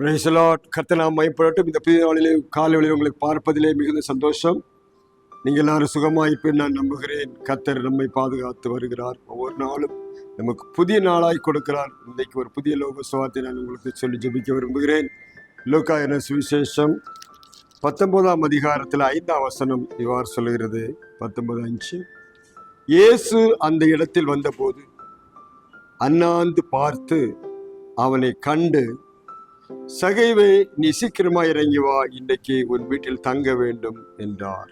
பிரைசலாட் கர்த்தனாம் மயப்படட்டும். இந்த புதிய நாளிலே காலை வேளையில் உங்களுக்கு பார்ப்பதிலே மிகுந்த சந்தோஷம். நீங்கள் எல்லாரும் சுகமாயிருப்பேன் நான் நம்புகிறேன். கர்த்தர் நம்மை பாதுகாத்து வருகிறார். ஒவ்வொரு நாளும் நமக்கு புதிய நாளாய் கொடுக்கிறார். இன்றைக்கு ஒரு புதிய லோக சுவாத்தை நான் உங்களுக்கு சொல்லி ஜெபிக்க விரும்புகிறேன். லோகா என சுவிசேஷம்? பத்தொன்பதாம் அதிகாரத்தில் ஐந்தாம் வசனம் இவ்வாறு சொல்லுகிறது. பத்தொன்பது அஞ்சு. இயேசு அந்த இடத்தில் வந்தபோது அண்ணாந்து பார்த்து அவனை கண்டு சகைவே நீ சீக்கிரமா இறங்கி வா இன்றைக்கு உன் வீட்டில் தங்க வேண்டும் என்றார்.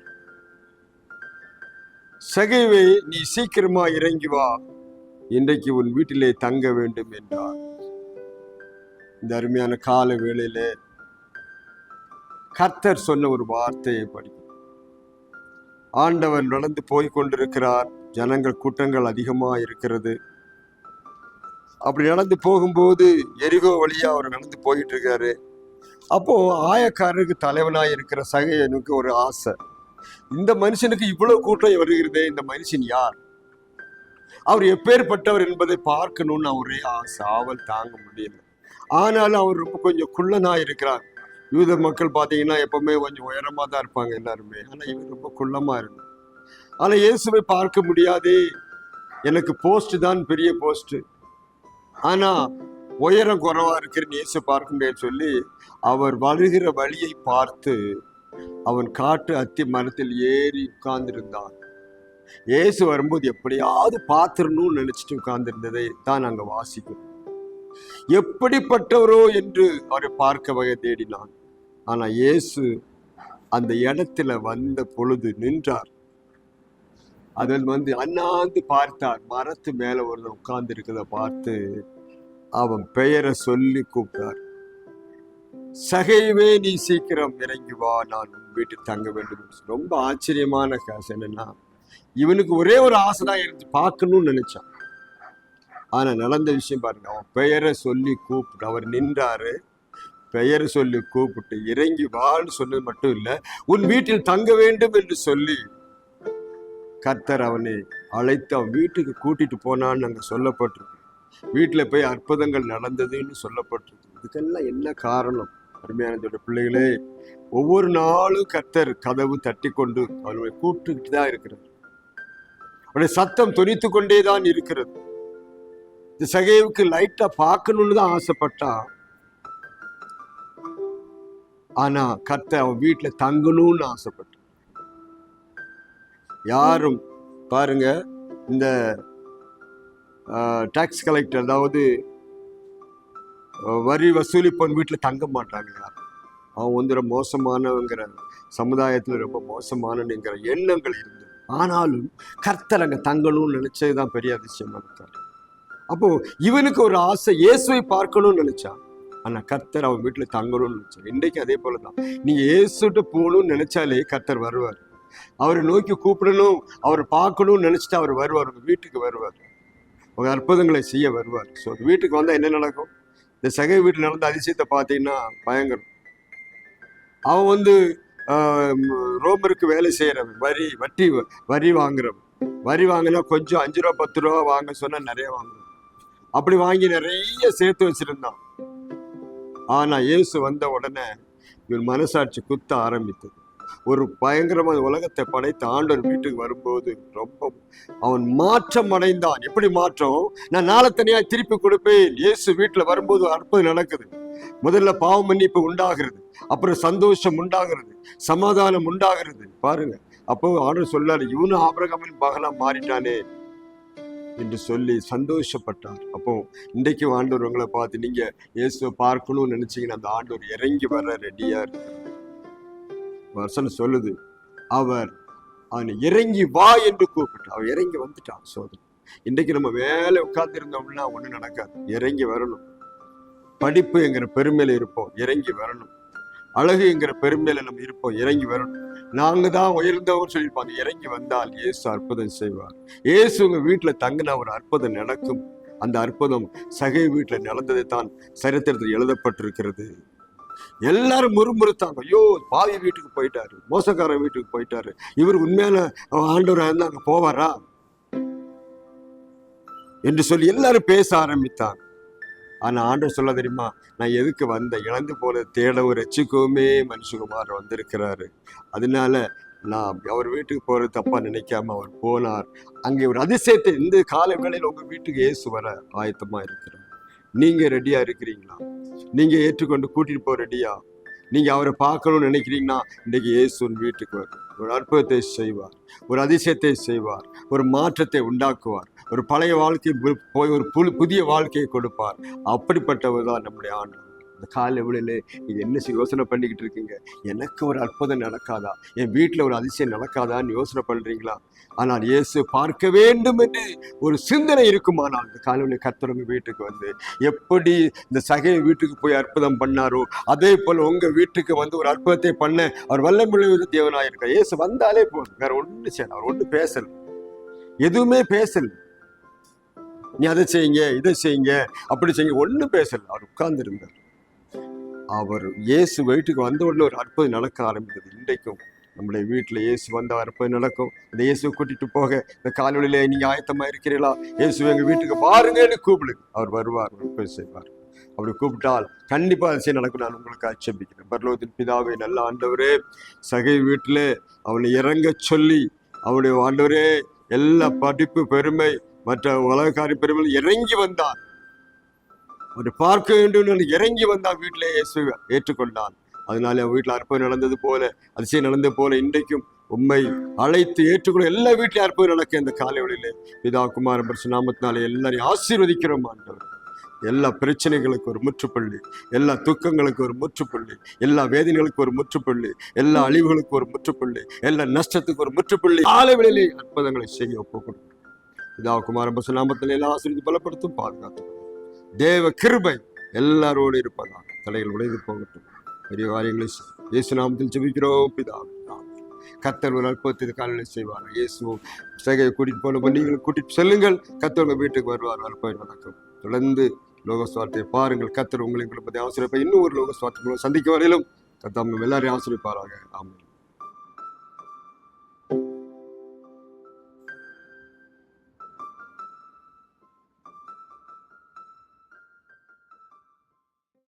சகைவே நீ சீக்கிரமா இறங்கி வா இன்றைக்கு உன் வீட்டிலே தங்க வேண்டும் என்றார். இந்த அருமையான கால வேளையில கர்த்தர் சொன்ன ஒரு வார்த்தையை படிக்கும் ஆண்டவன் நடந்து போய் கொண்டிருக்கிறார் ஜனங்கள் கூட்டங்கள் அதிகமா இருக்கிறது அப்படி நடந்து போகும்போது எரிகோ வழியா அவர் நடந்து போயிட்டு இருக்காரு அப்போ ஆயக்காரருக்கு தலைவனாக இருக்கிற சகையனுக்கு ஒரு ஆசை. இந்த மனுஷனுக்கு இவ்வளவு கூட்டம் வருகிறதே இந்த மனுஷன் யார்? அவர் எப்பேற்பட்டவர் என்பதை பார்க்கணும்னு ஒரே ஆசை. ஆவல் தாங்க முடியல. ஆனாலும் அவர் ரொம்ப கொஞ்சம் குள்ளனா இருக்கிறார். யூத மக்கள் பார்த்தீங்கன்னா எப்பவுமே கொஞ்சம் உயரமா தான் இருப்பாங்க எல்லாருமே. ஆனால் இவர் ரொம்ப குள்ளமா இருந்தார். ஆனால் இயேசுவை பார்க்க முடியாதே எனக்கு போஸ்ட் தான் பெரிய போஸ்ட் ஆனா உயரம் குறைவா இருக்கிற இயேசு பார்க்க சொல்லி அவர் வருகிற வழியை பார்த்து அவன் காட்டு அத்தி மரத்தில் ஏறி உட்கார்ந்திருந்தான். இயேசு வரும்போது எப்படியாவது பார்த்துடணும்னு நினைச்சிட்டு உட்கார்ந்திருந்ததை தான் அங்க வாசிக்கும். எப்படிப்பட்டவரோ என்று அவரை பார்க்க வகை தேடினான். ஆனா இயேசு அந்த இடத்துல வந்த பொழுது நின்றார். அதில் வந்து அண்ணாந்து பார்த்தார். மரத்து மேலே ஒரு உட்கார்ந்து இருக்கிறத பார்த்து அவன் பெயரை சொல்லி கூப்பிட்டார். சகைவே நீ சீக்கிரம் இறங்கி வா நான் உன் வீட்டில் தங்க வேண்டும். என்று ரொம்ப ஆச்சரியமான காசு என்னன்னா இவனுக்கு ஒரே ஒரு ஆசை தான் இருந்து பார்க்கணும்னு நினைச்சான். ஆனா நடந்த விஷயம் பாருங்க அவன் பெயரை சொல்லி கூப்பிட்டு அவர் நின்றாரு. பெயரை சொல்லி கூப்பிட்டு இறங்கி வான்னு சொன்னது மட்டும் இல்லை உன் வீட்டில் தங்க வேண்டும் என்று சொல்லி கர்த்தர் அவனை அழைத்து அவன் வீட்டுக்கு கூட்டிட்டு போனான்னு அங்கே சொல்லப்பட்டிருக்கு. வீட்டில் போய் அற்புதங்கள் நடந்ததுன்னு சொல்லப்பட்டிருக்கு. இதுக்கெல்லாம் என்ன காரணம்? அருமையானதோட பிள்ளைகளே ஒவ்வொரு நாளும் கர்த்தர் கதவு தட்டி கொண்டு அவர்களை கூப்பிட்டுக்கிட்டு தான் இருக்கிறார். அவருடைய சத்தம் துணித்து கொண்டே தான் இருக்கிறது. இந்த சகைவுக்கு லைட்டா பார்க்கணும்னு தான் ஆசைப்பட்டா ஆனா கர்த்தர் அவன் வீட்டில் தங்கணும்னு ஆசைப்பட்டான் யாரும் பாருங்க இந்த டாக்ஸ் கலெக்டர் அதாவது வரி வசூலிப்பவன் வீட்டில் தங்க மாட்டாங்க யாரும் அவன் வந்து ரொம்ப மோசமானவங்கிற சமுதாயத்தில் ரொம்ப மோசமானங்கிற எண்ணங்கள் இருந்தது. ஆனாலும் கர்த்தர் அங்கே தங்கணும்னு நினைச்சது தான் பெரிய அதிசயமா இருக்கார் அப்போ இவனுக்கு ஒரு ஆசை இயேசுவை பார்க்கணும்னு நினைச்சான் ஆனால் கர்த்தர் அவன் வீட்டில் தங்கணும்னு நினைச்சான் இன்றைக்கு அதே போல தான் நீ இயேசுட்டு போகணும்னு நினைச்சாலே கர்த்தர் வருவார். அவரை நோக்கி கூப்பிடணும் அவரை பார்க்கணும்னு நினைச்சிட்டு அவர் வருவார். உங்கள் வீட்டுக்கு வருவார். உங்கள் அற்புதங்களை செய்ய வருவார். ஸோ வீட்டுக்கு வந்தா என்ன நடக்கும்? இந்த சகை வீட்டில் நடந்த அதிசயத்தை பார்த்தீங்கன்னா பயங்கரம். அவன் வந்து ஆஹ், ரோமருக்கு வேலை செய்யறவன் வரி வட்டி வரி வாங்குறவன். வரி வாங்கினா கொஞ்சம் அஞ்சு ரூபா பத்து ரூபா வாங்க சொன்னா நிறைய வாங்குறான் அப்படி வாங்கி நிறைய சேர்த்து வச்சிருந்தான். ஆனா இயேசு வந்த உடனே இவன் மனசாட்சி குத்த ஆரம்பித்தது. ஒரு பயங்கரமான உலகத்தை படைத்த ஆண்டவர் வீட்டுக்கு வரும்போது ரொம்ப அவன் மாற்றம் அடைந்தான். எப்படி மாற்றம்? நான் நாளை தனியா திருப்பி கொடுப்பேன். இயேசு வீட்டுல வரும்போது அற்புதம் நடக்குது. முதல்ல பாவ மன்னிப்பு உண்டாகிறது. அப்புறம் சந்தோஷம் உண்டாகிறது. சமாதானம் உண்டாகிறது. பாருங்க. அப்போ ஆண்டவர் சொல்லாரு இவனும் ஆபரகமின் பகலா மாறிட்டானே என்று சொல்லி சந்தோஷப்பட்டார். அப்போ இன்றைக்கு ஆண்டவர் உங்களை பார்த்து நீங்க இயேசுவை பார்க்கணும்னு நினைச்சீங்கன்னா அந்த ஆண்டவர் இறங்கி வர ரெடியா இருக்கு வசனம் சொல்லுது அவர் அவனை இறங்கி வா என்று கூப்பிட்டு அவன் இறங்கி வந்துட்டான் சோதனை. இன்றைக்கு நம்ம வேலை உட்கார்ந்து இருந்தோம்னா ஒண்ணும் நடக்காது. இறங்கி வரணும். படிப்பு என்கிற பெருமையில இருப்போம் இறங்கி வரணும். அழகு என்கிற பெருமையில நம்ம இருப்போம் இறங்கி வரணும். நாங்க தான் உயர்ந்தவர் சொல்லியிருப்பாங்க இறங்கி வந்தால் இயேசு அற்புதம் செய்வார். இயேசு உங்க வீட்டுல தங்கின ஒரு அற்புதம் நடக்கும். அந்த அற்புதம் சகை வீட்டுல நடந்ததை தான் சரித்திரத்தில் எழுதப்பட்டிருக்கிறது. எல்லாரும் முறுமுறுத்தாங்க. ஐயோ பாவி வீட்டுக்கு போயிட்டாரு மோசக்கார வீட்டுக்கு போயிட்டாரு. இவர் உண்மையான ஆண்டவராக இருந்தா அங்க போவாரா? என்று சொல்லி எல்லாரும் பேச ஆரம்பித்தாங்க. ஆனா ஆண்டவர் சொல்ல தெரியுமா? நான் எதுக்கு வந்த இழந்து போல தேடவும் ரசிக்கவுமே மனுஷகுமார் வந்திருக்கிறாரு. அதனால நான் அவர் வீட்டுக்கு போறது தப்பா நினைக்காம அவர் போனார். அங்கே ஒரு அதிசயத்தை இந்த காலை வேளையில் உங்க வீட்டுக்கு ஏசு வர ஆயத்தமா இருக்கிறார். நீங்கள் ரெடியாக இருக்கிறீங்களா? நீங்கள் ஏற்றுக்கொண்டு கூட்டிட்டு போக ரெடியா? நீங்கள் அவரை பார்க்கணும்னு நினைக்கிறீங்கன்னா இன்றைக்கு இயேசு உன் வீட்டுக்கு வரும் ஒரு அற்புதத்தை செய்வார். ஒரு அதிசயத்தை செய்வார். ஒரு மாற்றத்தை உண்டாக்குவார். ஒரு பழைய வாழ்க்கை போய் ஒரு புது புதிய வாழ்க்கையை கொடுப்பார். அப்படிப்பட்டவர் தான் நம்முடைய ஆண்டு இந்த காலை விடல நீங்கள் என்ன செய்ய யோசனை பண்ணிக்கிட்டு இருக்கீங்க? எனக்கு ஒரு அற்புதம் நடக்காதா? என் வீட்டில் ஒரு அதிசயம் நடக்காதான்னு யோசனை பண்றீங்களா? ஆனால் இயேசு பார்க்க வேண்டும் என்று ஒரு சிந்தனை இருக்குமானால் இந்த காலையில் கர்த்தர் வீட்டுக்கு வந்து எப்படி இந்த சகை வீட்டுக்கு போய் அற்புதம் பண்ணாரோ அதே போல உங்க வீட்டுக்கு வந்து ஒரு அற்புதத்தை பண்ண அவர் வல்லமிழு தேவனாக இருக்கார் இயேசு வந்தாலே போதும். வேற ஒண்ணு செய்யல அவர் ஒண்ணு பேசல. எதுவுமே பேசல. நீ அதை செய்யுங்க இதை செய்யுங்க அப்படி செய்யுங்க ஒண்ணும் பேசல. அவர் உட்கார்ந்து இருந்தார் அவர் இயேசு வீட்டுக்கு வந்த உடனே ஒரு அற்புதம் நடக்க ஆரம்பித்தது. இன்றைக்கும் நம்முடைய வீட்டில் இயேசு வந்தால் அற்புதம் நடக்கும். அந்த இயேசுவை கூட்டிட்டு போக இந்த காலவெளியில நீங்கள் ஆயத்தமா இருக்கிறீங்களா இயேசு எங்க வீட்டுக்கு பாருங்கன்னு கூப்பிடுங்க அவர் வருவார் அற்புதம் செய்வார். அப்படி கூப்பிட்டால் கண்டிப்பா அதிசயம் நடக்கும். நான் உங்களுக்கு ஆட்சேபிக்கிறேன். பரலோகத்தின் பிதாவை நல்ல ஆண்டவரே சகை வீட்டில் அவனை இறங்க சொல்லி அவனுடைய ஆண்டவரே எல்லா படிப்பு பெருமை மற்ற உலகக்காரி பெருமை இறங்கி வந்தான் அவர் பார்க்க வேண்டும் என்று இறங்கி வந்தால் வீட்டிலே இயேசு ஏற்றுக்கொண்டான். அதனால அவன் வீட்டில் அற்புதம் நடந்தது போல அதிசயம் நடந்தது போல இன்றைக்கும் உண்மை அழைத்து ஏற்றுக்கொள்ள எல்லா வீட்டிலும் அற்புதம் நடக்க இந்த காலை வழியிலே பிதா குமார நாமத்தினாலே எல்லாரையும் ஆசீர்வதிக்கிறோம் ஆண்டவர். எல்லா பிரச்சனைகளுக்கு ஒரு முற்றுப்புள்ளி எல்லா துக்கங்களுக்கு ஒரு முற்றுப்புள்ளி எல்லா வேதனைகளுக்கு ஒரு முற்றுப்புள்ளி எல்லா அழிவுகளுக்கு ஒரு முற்றுப்புள்ளி எல்லா நஷ்டத்துக்கு ஒரு முற்றுப்புள்ளி. ஆலவிலே அற்புதங்களை செய்ய ஒப்பு கொடுக்கும் இதா குமார நாமத்தில் எல்லா ஆசிரியர் பலப்படுத்தும் பாதுகாத்து தேவ கிருபை எல்லாரோடு இருப்பதாக தலைகள் உடைந்து போகட்டும். பெரிய காரியங்களை இயேசு நாமத்தில் ஜெபிக்கிறோம் பிதா கத்தர் ஒரு அற்புதத்தை காலையில் செய்வார் இயேசு சேகையை கூட்டிட்டு போன நீங்கள் கூட்டிட்டு செல்லுங்கள். கத்தர் வீட்டுக்கு வருவார். அற்புதம் நடக்கும். தொடர்ந்து லோகஸ்வார்த்தையை பாருங்கள். கத்தர் உங்களை உங்களை பற்றி ஆசிரியப்பை இன்னும் ஒரு லோக சுவார்த்தை சந்திக்க வரையிலும் கத்தாம் எல்லாரையும் ஆசிரியப்பாராக ஆமாம்